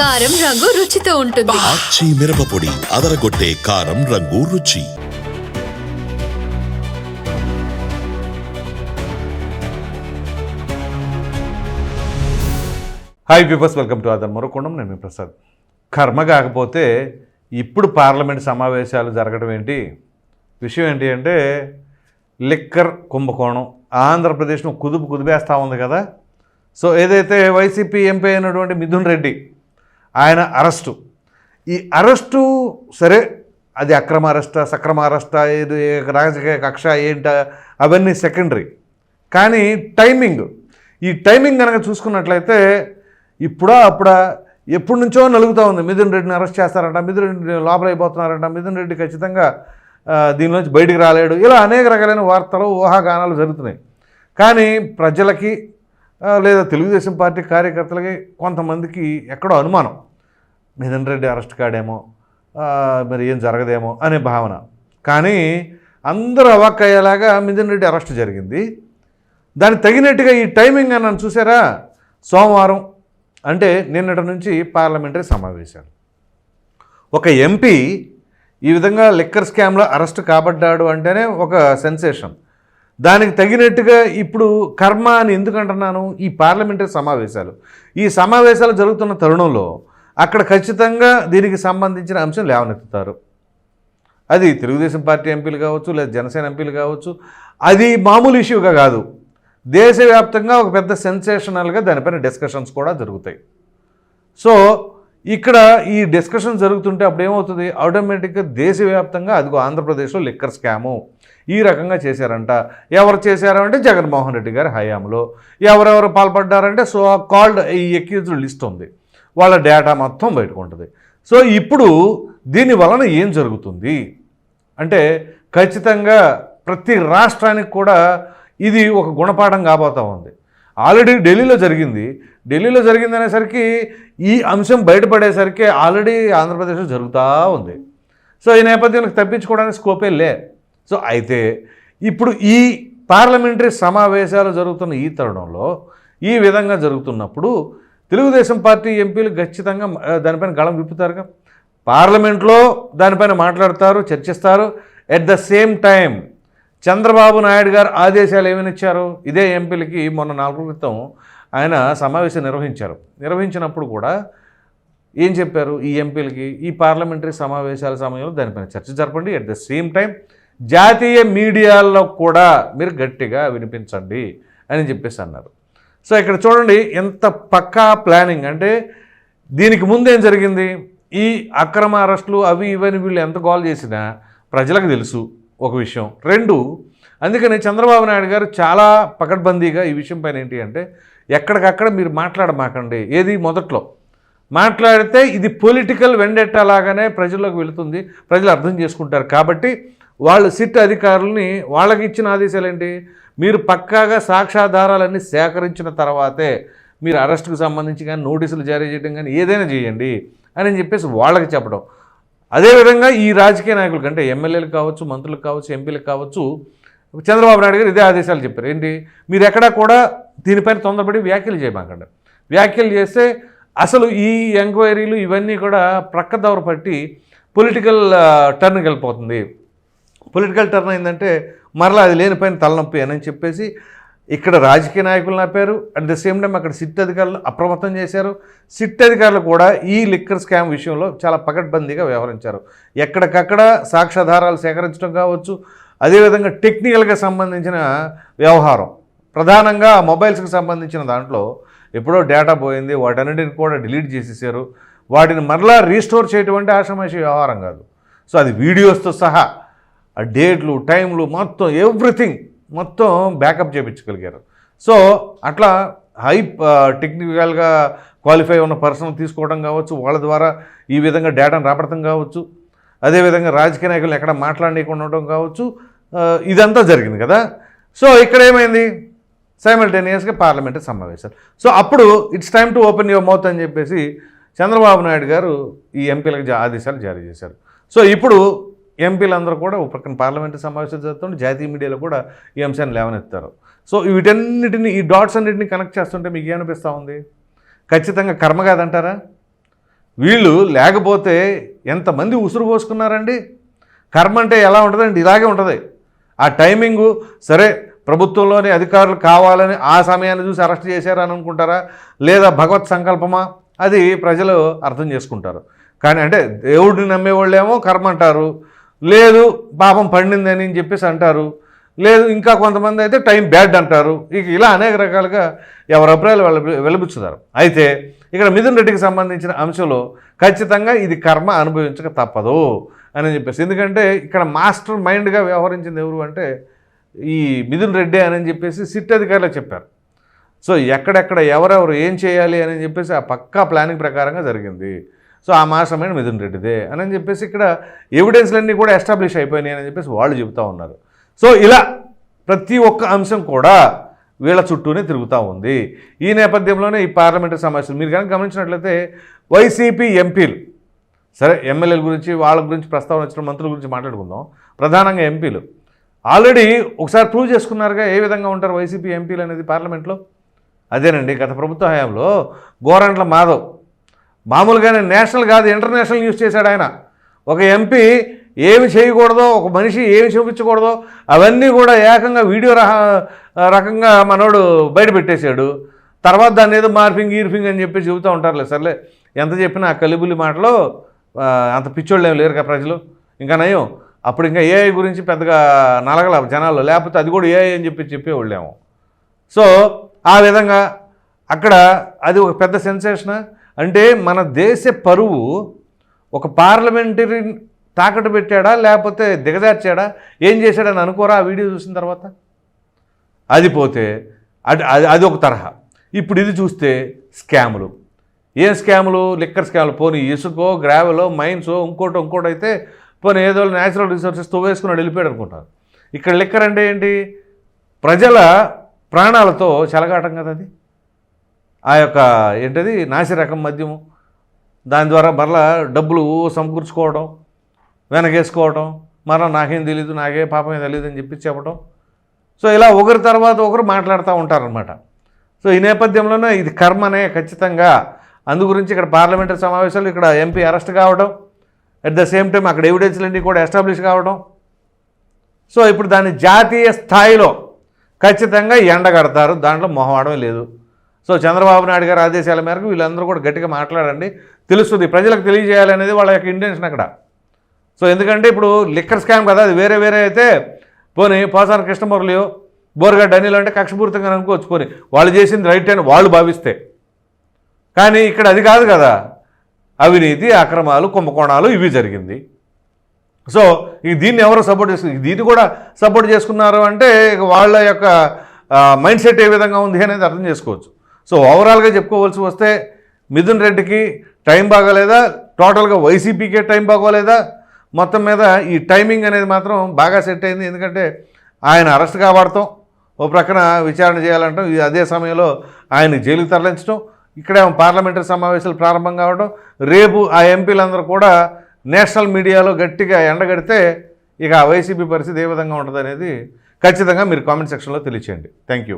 కారం రంగు రుచితో ఉంటుంది. ఆచి మిరపపొడి అదరగొట్టే కారం రంగు రుచి. హాయ్ పీపర్స్ వెల్కమ్ టు అదర్ మరొకొండం నేను మీ ప్రసాద్. కర్మ కాకపోతే ఇప్పుడు పార్లమెంట్ సమావేశాలు జరగడం ఏంటి? విషయం ఏంటి అంటే లిక్కర్ కుంభకోణం. ఆంధ్రప్రదేశ్ను కుదుపు కుదిపేస్తూ ఉంది కదా. సో ఏదైతే వైసీపీ ఎంపీ అయినటువంటి మిథున్ రెడ్డి ఆయన అరెస్టు. ఈ అరెస్టు సరే అది అక్రమ అరెస్ట సక్రమ అరెస్ట ఏది రాజకీయ కక్ష ఏంట అవన్నీ సెకండరీ. కానీ టైమింగ్ ఈ టైమింగ్ కనుక చూసుకున్నట్లయితే ఇప్పుడా అప్పుడా ఎప్పటి నుంచో నలుగుతూ ఉంది. మిథున్ రెడ్డిని అరెస్ట్ చేస్తారంట మిథున్ రెడ్డి లోపల అయిపోతున్నారంట మిథున్ రెడ్డి ఖచ్చితంగా దీనిలోంచి బయటికి రాలేడు. ఇలా అనేక రకాలైన వార్తలు ఊహాగానాలు జరుగుతున్నాయి. కానీ ప్రజలకి లేదా తెలుగుదేశం పార్టీ కార్యకర్తలకి కొంతమందికి ఎక్కడో అనుమానం. మిథున్ రెడ్డి అరెస్ట్ కాడేమో మరి ఏం జరగదేమో అనే భావన. కానీ అందరూ అవాక్ అయ్యేలాగా మిథున్ రెడ్డి అరెస్ట్ జరిగింది. దానికి తగినట్టుగా ఈ టైమింగ్ అన్నాను చూసారా? సోమవారం అంటే నిన్నటి నుంచి పార్లమెంటరీ సమావేశాలు. ఒక ఎంపీ ఈ విధంగా లిక్కర్ స్కామ్లో అరెస్ట్ కాబడ్డాడు అంటేనే ఒక సెన్సేషన్. దానికి తగినట్టుగా ఇప్పుడు కర్మ అని ఎందుకంటున్నాను ఈ పార్లమెంటరీ సమావేశాలు. ఈ సమావేశాలు జరుగుతున్న తరుణంలో అక్కడ ఖచ్చితంగా దీనికి సంబంధించిన అంశం లేవనెత్తుతారు. అది తెలుగుదేశం పార్టీ ఎంపీలు కావచ్చు లేదా జనసేన ఎంపీలు కావచ్చు అది మామూలు ఇష్యూగా కాదు. దేశవ్యాప్తంగా ఒక పెద్ద సెన్సేషనల్గా దానిపైన డిస్కషన్స్ కూడా జరుగుతాయి. సో ఇక్కడ ఈ డిస్కషన్ జరుగుతుంటే అప్పుడు ఏమవుతుంది ఆటోమేటిక్గా దేశవ్యాప్తంగా అదిగో ఆంధ్రప్రదేశ్లో లిక్కర్ స్కాము ఈ రకంగా చేశారంట. ఎవరు చేశారంటే జగన్మోహన్ రెడ్డి గారి హయాంలో. ఎవరెవరు పాల్పడ్డారంటే సో కాల్డ్ ఈ ఎక్యూజ్డ్ లిస్ట్ ఉంది. వాళ్ళ డేటా మొత్తం బయటకు ఉంటుంది. సో ఇప్పుడు దీని వలన ఏం జరుగుతుంది? అంటే ఖచ్చితంగా ప్రతి రాష్ట్రానికి కూడా ఇది ఒక గుణపాఠం కాబోతా ఉంది. ఆల్రెడీ ఢిల్లీలో జరిగింది. ఢిల్లీలో జరిగింది అనేసరికి ఈ అంశం బయటపడేసరికి ఆల్రెడీ ఆంధ్రప్రదేశ్లో జరుగుతూ ఉంది. సో ఈ నేపథ్యంలో తప్పించుకోవడానికి స్కోపే లే. సో అయితే ఇప్పుడు ఈ పార్లమెంటరీ సమావేశాలు జరుగుతున్న ఈ తరుణంలో ఈ విధంగా జరుగుతున్నప్పుడు తెలుగుదేశం పార్టీ ఎంపీలు ఖచ్చితంగా దానిపైన గళం విప్పుతారుగా. పార్లమెంట్లో దానిపైన మాట్లాడతారు చర్చిస్తారు. At the same time Chandrababu Naidu గారు ఆదేశాలు ఏమైనా ఇచ్చారు? ఇదే ఎంపీలకి మొన్న నాలుగు క్రితం ఆయన సమావేశం నిర్వహించారు. నిర్వహించినప్పుడు కూడా ఏం చెప్పారు ఈ ఎంపీలకి? ఈ పార్లమెంటరీ సమావేశాల సమయంలో దానిపైన చర్చ జరపండి. అట్ ద సేమ్ టైం జాతీయ మీడియాలో కూడా మీరు గట్టిగా వినిపించండి అని చెప్పేసి అన్నారు. సో ఇక్కడ చూడండి ఎంత పక్కా ప్లానింగ్. అంటే దీనికి ముందేం జరిగింది? ఈ అక్రమ అరెస్టులు అవి ఇవని వీళ్ళు ఎంత గోల్ చేసినా ప్రజలకు తెలుసు ఒక విషయం. రెండు అందుకని చంద్రబాబు నాయుడు గారు చాలా పకడ్బందీగా ఈ విషయం పైన ఏంటి అంటే ఎక్కడికక్కడ మీరు మాట్లాడమాకండి. ఏది? మొదట్లో. మాట్లాడితే ఇది పొలిటికల్ వెండెట్టా లాగానే ప్రజల్లోకి వెళుతుంది. ప్రజలు అర్థం చేసుకుంటారు. కాబట్టి వాళ్ళు సిట్ అధికారులని వాళ్ళకి ఇచ్చిన ఆదేశాలు ఏంటి మీరు పక్కాగా సాక్ష్యాధారాలన్నీ సేకరించిన తర్వాతే మీరు అరెస్ట్కి సంబంధించి కానీ నోటీసులు జారీ చేయడం కానీ ఏదైనా చేయండి అని చెప్పేసి వాళ్ళకి చెప్పడం. అదేవిధంగా ఈ రాజకీయ నాయకులు అంటే ఎమ్మెల్యేలు కావచ్చు మంత్రులు కావచ్చు ఎంపీలకు కావచ్చు చంద్రబాబు నాయుడు గారు ఇదే ఆదేశాలు చెప్పారు. ఏంటి? మీరు ఎక్కడా కూడా దీనిపైన తొందరపడి వ్యాఖ్యలు చేయమాకండి. వ్యాఖ్యలు చేస్తే అసలు ఈ ఎంక్వైరీలు ఇవన్నీ కూడా ప్రక్కదవర పట్టి పొలిటికల్ టర్న్కి వెళ్ళిపోతుంది. పొలిటికల్ టర్న్ అయిందంటే మరలా అది లేనిపైన తలనొప్పి అని చెప్పేసి ఇక్కడ రాజకీయ నాయకులు నాపారు. అట్ ద సేమ్ టైం అక్కడ సిట్ అధికారులు అప్రమత్తం చేశారు. సిట్ అధికారులు కూడా ఈ లిక్కర్ స్కామ్ విషయంలో చాలా పకడ్బందీగా వ్యవహరించారు. ఎక్కడికక్కడ సాక్ష్యాధారాలు సేకరించడం కావచ్చు అదేవిధంగా టెక్నికల్గా సంబంధించిన వ్యవహారం. ప్రధానంగా మొబైల్స్కి సంబంధించిన దాంట్లో ఎప్పుడో డేటా పోయింది వాటన్నిటిని కూడా డిలీట్ చేసేసారు. వాటిని మరలా రీస్టోర్ చేయటం అంటే వ్యవహారం కాదు. సో అది వీడియోస్తో సహా ఆ డేట్లు టైంలు మొత్తం ఎవ్రీథింగ్ మొత్తం బ్యాకప్ చేయించగలిగారు సో అట్లా హై టెక్నికల్గా క్వాలిఫై ఉన్న పర్సన్ తీసుకోవడం కావచ్చు వాళ్ళ ద్వారా ఈ విధంగా డేటాను రాబడటం కావచ్చు అదేవిధంగా రాజకీయ నాయకులు ఎక్కడ మాట్లాడనీయకుండా ఉండడం కావచ్చు ఇదంతా జరిగింది కదా. సో ఇక్కడ ఏమైంది? సైమల్టేనియస్గా పార్లమెంటు సమావేశాలు. సో అప్పుడు it's time to open your mouth అని చెప్పేసి చంద్రబాబు నాయుడు గారు ఈ ఎంపీలకు ఆదేశాలు జారీ చేశారు. సో ఇప్పుడు ఎంపీలందరూ కూడా ఒక పక్కన సమావేశాలు జరుగుతుంటే జాతీయ మీడియాలో కూడా ఈ అంశాన్ని లేవనెత్తారు. సో వీటన్నిటిని ఈ డాట్స్ అన్నిటిని కనెక్ట్ చేస్తుంటే మీకు ఏమనిపిస్తూ ఉంది? ఖచ్చితంగా కర్మ కాదంటారా? వీళ్ళు లేకపోతే ఎంతమంది ఉసురు పోసుకున్నారండి? కర్మ అంటే ఎలా ఉంటుందండి? ఇలాగే ఉంటుంది. ఆ టైమింగు సరే ప్రభుత్వంలోని అధికారులు కావాలని ఆ సమయాన్ని చూసి అరెస్ట్ చేశారని అనుకుంటారా? లేదా భగవత్ సంకల్పమా? అది ప్రజలు అర్థం చేసుకుంటారు. కానీ అంటే దేవుడిని నమ్మేవాళ్ళేమో కర్మ అంటారు. లేదు పాపం పండిందని చెప్పేసి అంటారు. లేదు ఇంకా కొంతమంది అయితే టైం బ్యాడ్ అంటారు. ఇక ఇలా అనేక రకాలుగా ఎవరి అభిప్రాయాలు వెళ్ళ వెలిపించుతారు అయితే ఇక్కడ మిథున్ రెడ్డికి సంబంధించిన అంశంలో ఖచ్చితంగా ఇది కర్మ అనుభవించక తప్పదు అని చెప్పేసి. ఎందుకంటే ఇక్కడ మాస్టర్ మైండ్గా వ్యవహరించింది ఎవరు అంటే ఈ మిథున్ రెడ్డి అని చెప్పేసి సిట్ అధికారులు చెప్పారు. సో ఎక్కడెక్కడ ఎవరెవరు ఏం చేయాలి అని చెప్పేసి ఆ పక్కా ప్లానింగ్ ప్రకారంగా జరిగింది. సో ఆ మాసమైన మిథున్ రెడ్డిదే అని చెప్పేసి ఇక్కడ ఎవిడెన్స్లన్నీ కూడా ఎస్టాబ్లిష్ అయిపోయినాయి అని చెప్పేసి వాళ్ళు చెబుతూ ఉన్నారు. సో ఇలా ప్రతి ఒక్క అంశం కూడా వీళ్ళ చుట్టూనే తిరుగుతూ ఉంది. ఈ నేపథ్యంలోనే ఈ పార్లమెంటరీ సమస్యలు మీరు కనుక గమనించినట్లయితే వైసీపీ ఎంపీలు సరే ఎమ్మెల్యేల గురించి వాళ్ళ గురించి ప్రస్తావన వచ్చిన మంత్రుల గురించి మాట్లాడుకుందాం. ప్రధానంగా ఎంపీలు. ఆల్రెడీ ఒకసారి ప్రూవ్ చేసుకున్నారుగా ఏ విధంగా ఉంటారు వైసీపీ ఎంపీలు అనేది పార్లమెంట్లో? అదేనండి గత ప్రభుత్వ హయాంలో గోరంట్ల మాధవ్ మామూలుగానే నేషనల్ కాదు ఇంటర్నేషనల్ న్యూస్ చేశాడు ఆయన. ఒక ఎంపీ ఏమి చేయకూడదో ఒక మనిషి ఏమి చూపించకూడదో అవన్నీ కూడా ఏకంగా వీడియో రహ రకంగా మనోడు బయట పెట్టేశాడు. తర్వాత దాని ఏదో మార్పింగ్ ఈర్పింగ్ అని చెప్పి చెబుతూ ఉంటారులే సర్లే. ఎంత చెప్పినా ఆ కలిబులి మాటలో అంత పిచ్చోళ్ళు ఏమి లేరు కదా ప్రజలు? ఇంకా నయం. అప్పుడు ఇంకా ఏఐ గురించి పెద్దగా నలగల జనాలు. లేకపోతే అది కూడా ఏఐ అని చెప్పి చెప్పేవాళ్ళేమో. సో ఆ విధంగా అక్కడ అది ఒక పెద్ద సెన్సేషన్? అంటే మన దేశ పరువు ఒక పార్లమెంటరీ తాకట్టు పెట్టాడా లేకపోతే దిగజార్చాడా? ఏం చేశాడని అనుకోరా ఆ వీడియో చూసిన తర్వాత? అది పోతే అది అది అది ఒక తరహా. ఇప్పుడు ఇది చూస్తే స్కాములు. ఏం స్కాములు? లిక్కర్ స్కాములు. పోనీ ఇసుకో గ్రావెలో మైన్సో ఇంకోటి ఇంకోటి అయితే పోనీ ఏదో న్యాచురల్ రిసోర్సెస్ వేసుకున్నాడు వెళ్ళిపోయాడు అనుకుంటారు. ఇక్కడ లిక్కర్ అంటే ఏంటి? ప్రజల ప్రాణాలతో చెలగాటం కదా అది. ఆ యొక్క ఏంటది నాసి రకం మద్యము. దాని ద్వారా మరలా డబ్బులు సమకూర్చుకోవడం వెనకేసుకోవడం మరలా నాకేం తెలీదు నాకే పాపమే తెలియదు అని చెప్పి చెప్పడం సో ఇలా ఒకరి తర్వాత ఒకరు మాట్లాడుతూ ఉంటారనమాట సో ఈ నేపథ్యంలోనే ఇది కర్మనే ఖచ్చితంగా. అందు గురించి ఇక్కడ పార్లమెంటరీ సమావేశాలు ఇక్కడ ఎంపీ అరెస్ట్ కావడం అట్ ద సేమ్ టైం అక్కడ ఎవిడెన్స్లన్నీ కూడా ఎస్టాబ్లిష్ కావడం సో ఇప్పుడు దాన్ని జాతీయ స్థాయిలో ఖచ్చితంగా ఎండగడతారు దాంట్లో మొహమాడమే లేదు. సో చంద్రబాబు నాయుడు గారి ఆదేశాల మేరకు వీళ్ళందరూ కూడా గట్టిగా మాట్లాడండి. తెలుస్తుంది ప్రజలకు తెలియజేయాలనేది వాళ్ళ యొక్క ఇంటెన్షన్ అక్కడ. సో ఎందుకంటే ఇప్పుడు లిక్కర్ స్కామ్ కదా అది వేరే వేరే అయితే పోనీ పోసాన కృష్ణమురళి బోరగడ్డ అనిలు అంటే కక్షపూరితంగా అనుకోవచ్చు వాళ్ళు చేసింది రైట్ అని వాళ్ళు భావిస్తే. కానీ ఇక్కడ అది కాదు కదా అవినీతి అక్రమాలు కుంభకోణాలు ఇవి జరిగింది. సో ఇక దీన్ని ఎవరు సపోర్ట్ చేసుకు దీన్ని కూడా సపోర్ట్ చేసుకున్నారు అంటే వాళ్ళ యొక్క మైండ్ సెట్ ఏ విధంగా ఉంది అనేది అర్థం చేసుకోవచ్చు. సో ఓవరాల్గా చెప్పుకోవాల్సి వస్తే మిథున్ రెడ్డికి టైం బాగోలేదా? టోటల్గా వైసీపీకే టైం బాగోలేదా? మొత్తం మీద ఈ టైమింగ్ అనేది మాత్రం బాగా సెట్ అయింది. ఎందుకంటే ఆయన అరెస్ట్ కాబడతాం ఓ ప్రక్కన విచారణ చేయాలంటాం. ఇది అదే సమయంలో ఆయన జైలుకి తరలించడం ఇక్కడే పార్లమెంటరీ సమావేశాలు ప్రారంభం కావడం రేపు ఆ ఎంపీలందరూ కూడా నేషనల్ మీడియాలో గట్టిగా ఎండగడితే ఇక ఆ వైసీపీ పరిస్థితి ఏ విధంగా ఉంటుంది అనేది ఖచ్చితంగా మీరు కామెంట్ సెక్షన్లో తెలియచేయండి. Thank you